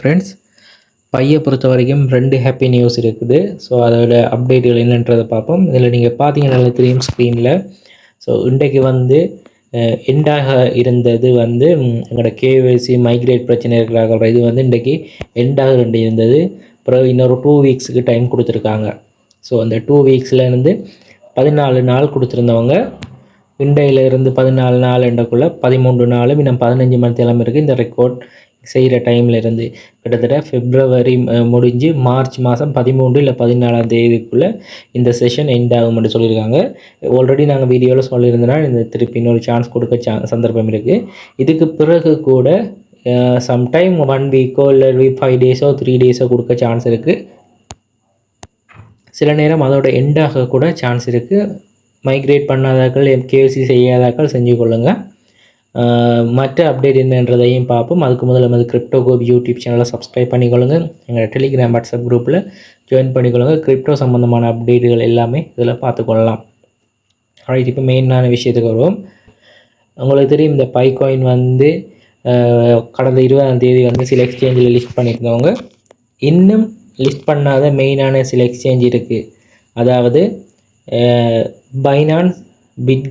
Friends பையை பொறுத்த வரைக்கும் ரெண்டு ஹாப்பி நியூஸ் இருக்குது. ஸோ அதோட அப்டேட்டுகள் என்னன்றதை பார்ப்போம். இதில் நீங்கள் பார்த்தீங்கன்னா தெரியும் ஸ்க்ரீனில் ஸோ இன்றைக்கு வந்து எண்டாக இருந்தது வந்து எங்களோட கேஒய்சி மைக்ரேட் பிரச்சனை இருக்கிறாங்க இது வந்து இன்றைக்கி எண்டாக ரெண்டு இருந்தது. அப்புறம் இன்னொரு டூ வீக்ஸுக்கு டைம் கொடுத்துருக்காங்க. ஸோ அந்த டூ வீக்ஸ்லேருந்து பதினாலு நாள் கொடுத்துருந்தவங்க. இண்டையிலிருந்து பதினாலு நாள் என்றக்குள்ளே பதிமூன்று நாளும் இன்னும் பதினஞ்சு மணி தேலம் இருக்குது இந்த ரெக்கார்ட் செய்கிற டைமில் இருந்து கிட்டத்தட்ட பிப்ரவரி முடிஞ்சு மார்ச் மாதம் பதிமூன்று இல்லை பதினாலாம் தேதிக்குள்ளே இந்த செஷன் எண்ட் ஆகும்னு சொல்லியிருக்காங்க. ஆல்ரெடி நாங்கள் வீடியோவில் சொல்லியிருந்தனால் இந்த திருப்பி இன்னொரு சான்ஸ் கொடுக்க சா சந்தர்ப்பம் இருக்குது இதுக்கு பிறகு கூட சம்டைம் ஒன் வீக்கோ இல்லை ஃபைவ் டேஸோ த்ரீ டேஸோ கொடுக்க சான்ஸ் இருக்குது சில நேரம் அதோட எண்டாக கூட சான்ஸ் இருக்குது மைக்ரேட் பண்ணாதாக்கள் கேசி செய்யாதாக்கள் செஞ்சு கொள்ளுங்கள் மற்ற அப்டேட் என்னன்றதையும் பார்ப்போம். அதுக்கு முதல்ல நமது கிரிப்டோ கோபி யூடியூப் சேனலை சப்ஸ்கிரைப் பண்ணிக்கொள்ளுங்க. எங்கள் டெலிகிராம் வாட்ஸ்அப் குரூப்பில் ஜாயின் பண்ணிக்கொள்ளுங்க. கிரிப்டோ சம்மந்தமான அப்டேட்டுகள் எல்லாமே இதில் பார்த்துக்கொள்ளலாம். ரைட் இப்போ மெயினான விஷயத்துக்கு வருவோம். உங்களுக்கு தெரியும் இந்த பை காயின் வந்து கடந்த இருபதாம் தேதி வந்து சில எக்ஸ்சேஞ்சில் லிஸ்ட் பண்ணியிருந்தவங்க. இன்னும் லிஸ்ட் பண்ணாத மெயினான சில எக்ஸ்சேஞ்ச் இருக்குது அதாவது பைனான்ஸ் பிட்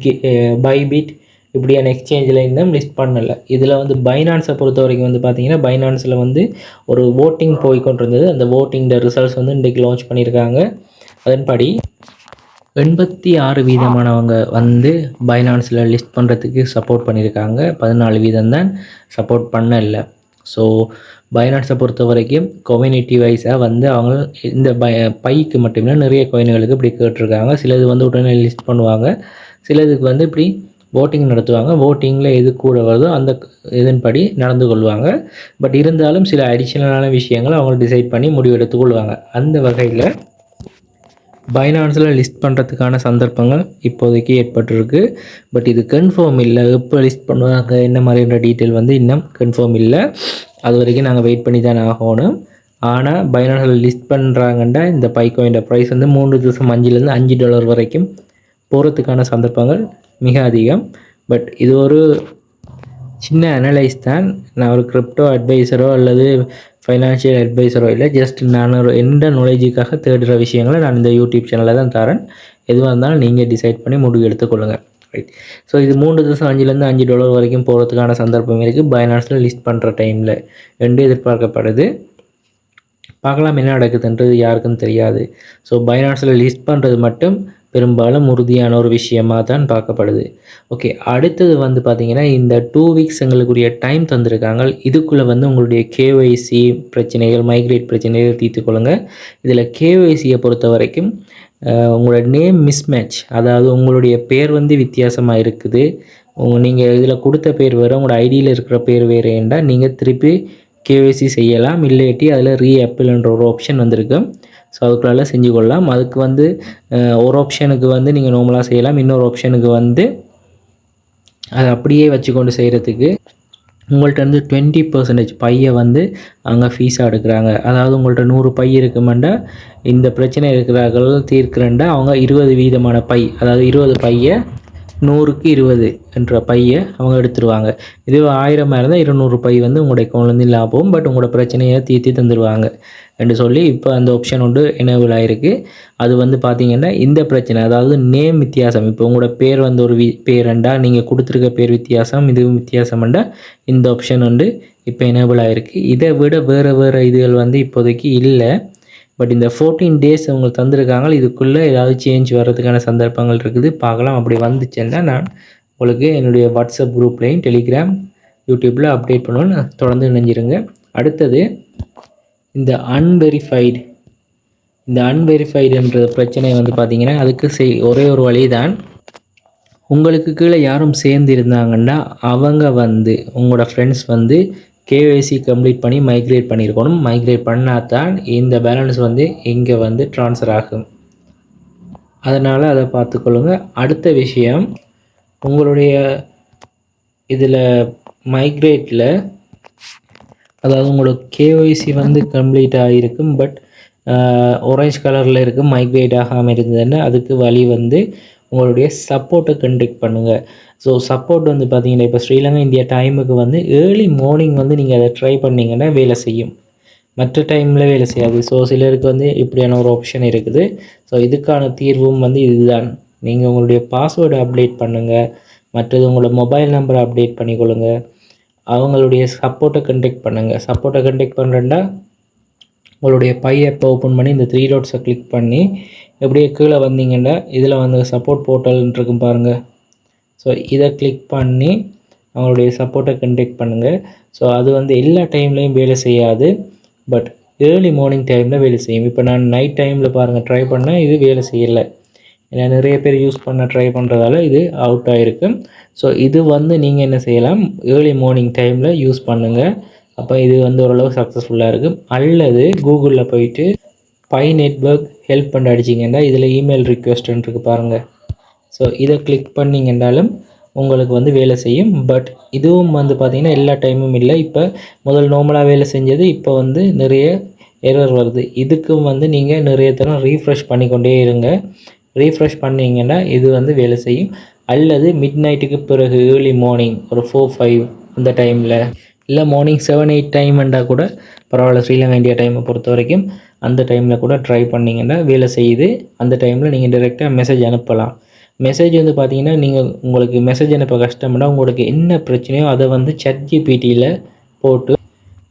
பைபிட் இப்படியான எக்ஸ்சேஞ்சில் இருந்தும் லிஸ்ட் பண்ணலை. இதில் வந்து பைனான்ஸை பொறுத்த வரைக்கும் வந்து பார்த்திங்கன்னா பைனான்ஸில் வந்து ஒரு ஓட்டிங் போய்கொண்டிருந்தது அந்த ஓட்டிங்கிற ரிசல்ட்ஸ் வந்து இன்றைக்கு லான்ச் பண்ணியிருக்காங்க அதன்படி எண்பத்தி ஆறு வீதமானவங்க வந்து பைனான்ஸில் லிஸ்ட் பண்ணுறதுக்கு சப்போர்ட் பண்ணியிருக்காங்க பதினாலு வீதம் தான் சப்போர்ட் பண்ணலை. ஸோ பைனான்ஸை பொறுத்த வரைக்கும் கம்யூனிட்டி வைஸாக வந்து அவங்க இந்த பை பைக்கு மட்டுமே நிறைய கோயின்களுக்கு இப்படி கேட்டிருக்காங்க. சிலது வந்து உடனே லிஸ்ட் பண்ணுவாங்க. சிலதுக்கு வந்து இப்படி ஓட்டிங் நடத்துவாங்க. ஓட்டிங்கில் எது கூட வருதோ அந்த இதன்படி நடந்து கொள்வாங்க. பட் இருந்தாலும் சில அடிஷ்னலான விஷயங்களை அவங்க டிசைட் பண்ணி முடிவெடுத்து கொள்வாங்க. அந்த வகையில் பைனான்ஸில் லிஸ்ட் பண்ணுறதுக்கான சந்தர்ப்பங்கள் இப்போதைக்கு ஏற்பட்டிருக்கு. பட் இது கன்ஃபார்ம் இல்லை. எப்போ லிஸ்ட் பண்ணுவாங்க? என்ன மாதிரின்ற டீட்டெயில் வந்து இன்னும் கன்ஃபார்ம் இல்லை. அது வரைக்கும் நாங்கள் வெயிட் பண்ணி தான் ஆகணும். ஆனால் பைனான்ஸில் லிஸ்ட் பண்ணுறாங்கன்னா இந்த பைக்கோயின் ப்ரைஸ் வந்து மூன்று திவசம் அஞ்சுலேருந்து அஞ்சு டாலர் வரைக்கும் போகிறதுக்கான சந்தர்ப்பங்கள் மிக அதிகம். பட் இது ஒரு சின்ன அனலைஸ் தான். நான் ஒரு கிரிப்டோ அட்வைஸரோ அல்லது ஃபைனான்ஷியல் அட்வைஸரோ இல்லை ஜஸ்ட் நான் ஒரு எந்த நாலேஜுக்காக தேடுற விஷயங்களை நான் இந்த யூடியூப் சேனலில் தான் தரேன். எதுவாக இருந்தாலும் நீங்கள் டிசைட் பண்ணி முடிவு எடுத்துக்கொள்ளுங்கள் ரைட் ஸோ இது மூன்று தசம் அஞ்சுலேருந்து அஞ்சு டாலர் வரைக்கும் போகிறதுக்கான சந்தர்ப்பம் இருக்குது பைனான்ஸில் லிஸ்ட் பண்ணுற டைமில் என்று எதிர்பார்க்கப்படுது. பார்க்கலாம் என்ன நடக்குதுன்றது யாருக்கும் தெரியாது. ஸோ பைனான்ஸில் லிஸ்ட் பண்ணுறது மட்டும் பெரும்பாலும் உறுதியான ஒரு விஷயமாக தான் பார்க்கப்படுது. ஓகே அடுத்தது வந்து பார்த்திங்கன்னா இந்த டூ வீக்ஸ் எங்களுக்குரிய டைம் தந்திருக்காங்க. இதுக்குள்ளே வந்து உங்களுடைய கேஒய்சி பிரச்சனைகள் மைக்ரேட் பிரச்சனைகள் தீர்த்துக்கொள்ளுங்க இதில் கேஒய்சியை பொறுத்த வரைக்கும் உங்களோட நேம் மிஸ்மேட்ச் அதாவது உங்களுடைய பேர் வந்து வித்தியாசமாக இருக்குது. நீங்கள் இதில் கொடுத்த பேர் வேறு உங்களோட ஐடியில் இருக்கிற பேர் வேறு நீங்கள் திருப்பி கேஒய்சி செய்யலாம். இல்லாட்டி அதில் ரீ அப்பிள்ன்ற ஒரு ஆப்ஷன் வந்திருக்கு. ஸோ அதுக்குள்ளால செஞ்சு கொள்ளலாம். அதுக்கு வந்து ஒரு ஆப்ஷனுக்கு வந்து நீங்கள் நார்மலாக செய்யலாம். இன்னொரு ஆப்ஷனுக்கு வந்து அதை அப்படியே வச்சு கொண்டு செய்கிறதுக்கு உங்கள்கிட்ட வந்து டுவெண்ட்டி பர்சன்டேஜ் பையை வந்து அங்கே ஃபீஸாக எடுக்கிறாங்க. அதாவது உங்கள்கிட்ட நூறு பை இருக்குமெண்டா இந்த பிரச்சனை இருக்கிறார்கள் தீர்க்கிறேன்டா அவங்க இருபது வீதமான பை அதாவது இருபது பையை நூறுக்கு இருபது என்ற பையை அவங்க எடுத்துருவாங்க. இதுவே ஆயிரமாக இருந்தால் இருநூறு பை வந்து உங்களுடைய அக்கௌண்ட்லேருந்து லாபம். பட் உங்களோட பிரச்சனையை தீர்த்தி தந்துடுவாங்க என்று சொல்லி இப்போ அந்த ஆப்ஷன் ஒன்று எனேபிள் ஆகிருக்கு அது வந்து பார்த்திங்கன்னா இந்த பிரச்சனை அதாவது நேம் வித்தியாசம். இப்போ உங்களோட பேர் வந்து ஒரு வி பேரண்டா நீங்கள் கொடுத்துருக்க பேர் வித்தியாசம் இது வித்தியாசம்ண்டா இந்த ஆப்ஷன் வந்து இப்போ எனேபிள் ஆகிருக்கு இதை விட வேறு வேறு இதுகள் வந்து இப்போதைக்கு இல்லை. பட் இந்த ஃபோர்டீன் டேஸ் அவங்க தந்திருக்காங்க இதுக்குள்ளே ஏதாவது சேஞ்ச் வர்றதுக்கான சந்தர்ப்பங்கள் இருக்குது. பார்க்கலாம் அப்படி வந்துச்சுன்னா நான் உங்களுக்கு என்னுடைய வாட்ஸ்அப் குரூப்லேயும் டெலிகிராம் யூடியூப்பில் அப்டேட் பண்ணுவேன். தொடர்ந்து நினைஞ்சிருங்க அடுத்தது இந்த அன்வெரிஃபைடு இந்த அன்வெரிஃபைடுன்ற பிரச்சனை வந்து பார்த்திங்கன்னா அதுக்கு செய் ஒரே ஒரு வழி தான் உங்களுக்கு கீழே யாரும் சேர்ந்து இருந்தாங்கன்னா அவங்க வந்து உங்களோட ஃப்ரெண்ட்ஸ் வந்து கேஒய்சி கம்ப்ளீட் பண்ணி மைக்ரேட் பண்ணியிருக்கணும் மைக்ரேட் பண்ணால் தான் இந்த பேலன்ஸ் வந்து இங்கே வந்து ட்ரான்ஸ்ஃபர் ஆகும். அதனால் அதை பார்த்துக்கொள்ளுங்க. அடுத்த விஷயம் உங்களுடைய இதில் மைக்ரேட்டில் அதாவது உங்களோட கேஒய்சி வந்து கம்ப்ளீட் ஆகிருக்கும் பட் ஒரேஞ்ச் கலரில் இருக்கும் மைக்ரேட் ஆகாமல் இருந்ததுன்னா அதுக்கு வழி வந்து உங்களுடைய சப்போர்ட்டை கண்டக்ட் பண்ணுங்கள் ஸோ சப்போர்ட் வந்து பார்த்தீங்கன்னா இப்போ ஸ்ரீலங்கா இந்தியா டைமுக்கு வந்து ஏர்லி மார்னிங் வந்து நீங்கள் அதை ட்ரை பண்ணிங்கன்னா வேலை செய்யும். மற்ற டைமில் வேலை செய்யாது. ஸோ சிலருக்கு வந்து இப்படியான ஒரு ஆப்ஷன் இருக்குது. ஸோ இதுக்கான தீர்வும் வந்து இதுதான். நீங்கள் உங்களுடைய பாஸ்வேர்டு அப்டேட் பண்ணுங்கள் மற்றது உங்களோட மொபைல் நம்பரை அப்டேட் பண்ணிக்கொள்ளுங்க. அவங்களுடைய சப்போர்ட்டை கண்டெக்ட் பண்ணுங்கள் சப்போர்ட்டை கண்டெக்ட் பண்ணுறேன்டா உங்களுடைய பை ஆப்பை ஓப்பன் பண்ணி இந்த த்ரீ டாட்ஸை கிளிக் பண்ணி எப்படியே கீழே வந்தீங்கன்னா இதில் வந்து சப்போர்ட் போர்ட்டல்னு இருக்கும் பாருங்கள் ஸோ இதை கிளிக் பண்ணி அவங்களுடைய சப்போர்ட்டை கண்டெக்ட் பண்ணுங்கள் ஸோ அது வந்து எல்லா டைம்லேயும் வேலை செய்யாது. பட் ஏர்லி மார்னிங் டைமில் வேலை செய்யும். இப்போ நான் நைட் டைமில் பாருங்கள் ட்ரை பண்ணால் இது வேலை செய்யலை. ஏன்னா நிறைய பேர் யூஸ் பண்ண ட்ரை பண்ணுறதால இது அவுட் ஆகிருக்கு ஸோ இது வந்து நீங்கள் என்ன செய்யலாம்? ஏர்லி மார்னிங் டைமில் யூஸ் பண்ணுங்கள் அப்போ இது வந்து ஓரளவு சக்ஸஸ்ஃபுல்லாக இருக்கும். அல்லது கூகுளில் போயிட்டு பை நெட்ஒர்க் ஹெல்ப் பண்ண அடிச்சிங்கன்னா இதில் இமெயில் ரிக்வெஸ்ட்னு இருக்குது பாருங்கள் ஸோ இதை கிளிக் பண்ணிங்கன்றாலும் உங்களுக்கு வந்து வேலை செய்யும். பட் இதுவும் வந்து பார்த்திங்கன்னா எல்லா டைமும் இல்லை. இப்போ முதல் நார்மலாக வேலை செஞ்சது இப்போ வந்து நிறைய எரர் வருது. இதுக்கும் வந்து நீங்கள் நிறைய தரம் ரீஃப்ரெஷ் பண்ணிக்கொண்டே இருங்க. ரீஃப்ரெஷ் பண்ணிங்கன்னா இது வந்து வேலை செய்யும். அல்லது மிட் நைட்டுக்கு பிறகு ஏர்லி மார்னிங் ஒரு ஃபோர் ஃபைவ் அந்த டைமில் இல்லை மார்னிங் செவன் எயிட் டைம்ண்டா கூட பரவாயில்ல. ஸ்ரீலங்கா இந்தியா டைமை பொறுத்த வரைக்கும் அந்த டைமில் கூட ட்ரை பண்ணிங்கன்னா வேலை செய்யுது. அந்த டைமில் நீங்கள் டைரெக்டாக மெசேஜ் அனுப்பலாம். மெசேஜ் வந்து பார்த்தீங்கன்னா நீங்கள் உங்களுக்கு மெசேஜ் அனுப்ப கஷ்டம்னா உங்களுக்கு என்ன பிரச்சனையோ அதை வந்து சட் ஜிபிடியில் போட்டு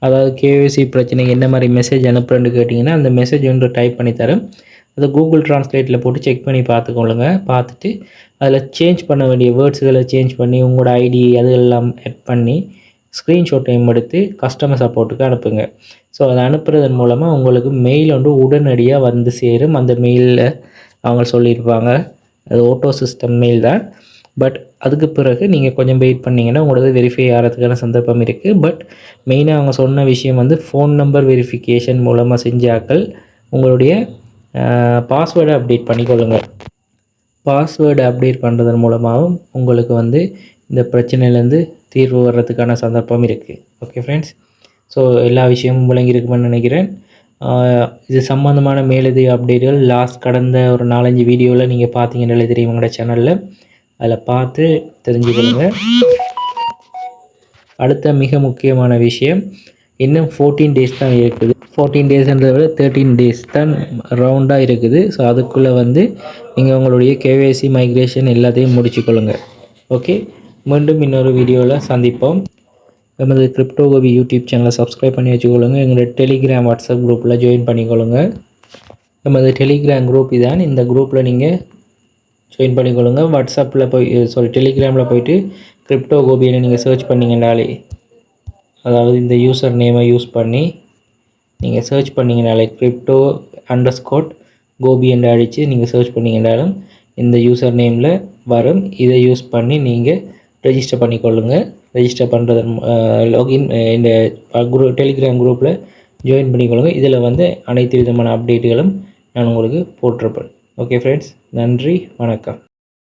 அதாவது கேவிசி பிரச்சனைக்கு என்ன மாதிரி மெசேஜ் அனுப்புறேன்னு கேட்டிங்கன்னா அந்த மெசேஜ் ஒன்று டைப் பண்ணி தரும் அதை கூகுள் ட்ரான்ஸ்லேட்டில் போட்டு செக் பண்ணி பார்த்துக்கொள்ளுங்க. பார்த்துட்டு அதில் சேஞ்ச் பண்ண வேண்டிய வேர்ட்ஸுகளை சேஞ்ச் பண்ணி உங்களோட ஐடி அது எல்லாம் ஆட் பண்ணி ஸ்க்ரீன்ஷாட்டையும் எடுத்து கஸ்டமர் சப்போர்ட்டுக்கு அனுப்புங்க. ஸோ அதை அனுப்புறதன் மூலமாக உங்களுக்கு மெயில் வந்து உடனடியாக வந்து சேரும். அந்த மெயிலில் அவங்க சொல்லியிருப்பாங்க. அது ஓட்டோ சிஸ்டம் மெயில் தான். பட் அதுக்கு பிறகு நீங்கள் கொஞ்சம் வெயிட் பண்ணிங்கன்னா உங்களோட வெரிஃபை ஆகிறதுக்கான சந்தர்ப்பம் இருக்குது பட் மெயினாக அவங்க சொன்ன விஷயம் வந்து ஃபோன் நம்பர் வெரிஃபிகேஷன் மூலமாக செஞ்சாக்கள் உங்களுடைய பாஸ்வேர்டை அப்டேட் பண்ணிக்கொள்ளுங்கள் பாஸ்வேர்டு அப்டேட் பண்ணுறதன் மூலமாகவும் உங்களுக்கு வந்து இந்த பிரச்சனையிலேருந்து தீர்வு வர்றதுக்கான சந்தர்ப்பம் இருக்குது ஓகே ஃப்ரெண்ட்ஸ் ஸோ எல்லா விஷயமும் விளங்கியிருக்குமென்னு நினைக்கிறேன். இது சம்மந்தமான மேலதிக அப்டேட்டுகள் லாஸ்ட் கடந்த ஒரு நாலஞ்சு வீடியோவில் நீங்கள் பார்த்தீங்கன்னாலே தெரியும் உங்களோட சேனலில் அதில் பார்த்து தெரிஞ்சுக்கொள்ளுங்க அடுத்த மிக முக்கியமான விஷயம் இன்னும் ஃபோர்டீன் டேஸ் தான் இருக்குது. ஃபோர்டீன் டேஸ்ன்றதை விட தேர்ட்டீன் டேஸ் தான் ரவுண்டாக இருக்குது. ஸோ அதுக்குள்ளே வந்து நீங்கள் உங்களுடைய கேவிஎஸ்சி மைக்ரேஷன் எல்லாத்தையும் முடிச்சுக்கொள்ளுங்க. ஓகே மீண்டும் இன்னொரு வீடியோவில் சந்திப்போம். எமது கிரிப்டோகோவி யூடியூப் சேனலை சப்ஸ்கிரைப் பண்ணி வச்சுக்கொள்ளுங்க. எங்களோட டெலிகிராம் வாட்ஸ்அப் குரூப்பில் ஜாயின் பண்ணிக்கொள்ளுங்க. எமது டெலிகிராம் குரூப் இதான். இந்த குரூப்பில் நீங்கள் ஜாயின் பண்ணிக்கொள்ளுங்க. வாட்ஸ்அப்பில் போய் சாரி டெலிகிராமில் போயிட்டு கிரிப்டோ கோபின்னு நீங்கள் சர்ச் பண்ணிங்கனாலே அதாவது இந்த யூசர் நேமை யூஸ் பண்ணி நீங்கள் சர்ச் பண்ணிங்கனாலே கிரிப்டோ அண்டர் ஸ்கோட் கோபி என்று அடித்து நீங்கள் சர்ச் பண்ணிங்கனாலும் இந்த யூசர் நேமில் வரும். இதை யூஸ் பண்ணி நீங்கள் ரெஜிஸ்டர் பண்ணிக்கொள்ளுங்கள் ரெஜிஸ்டர் பண்ணுறது லாகின் இந்த குரூ டெலிகிராம் குரூப்பில் ஜாயின் பண்ணிக்கொள்ளுங்க. இதில் வந்து அனைத்து விதமான அப்டேட்டுகளும் நான் உங்களுக்கு போட்டிருப்பேன். ஓகே ஃப்ரெண்ட்ஸ் நன்றி. வணக்கம்.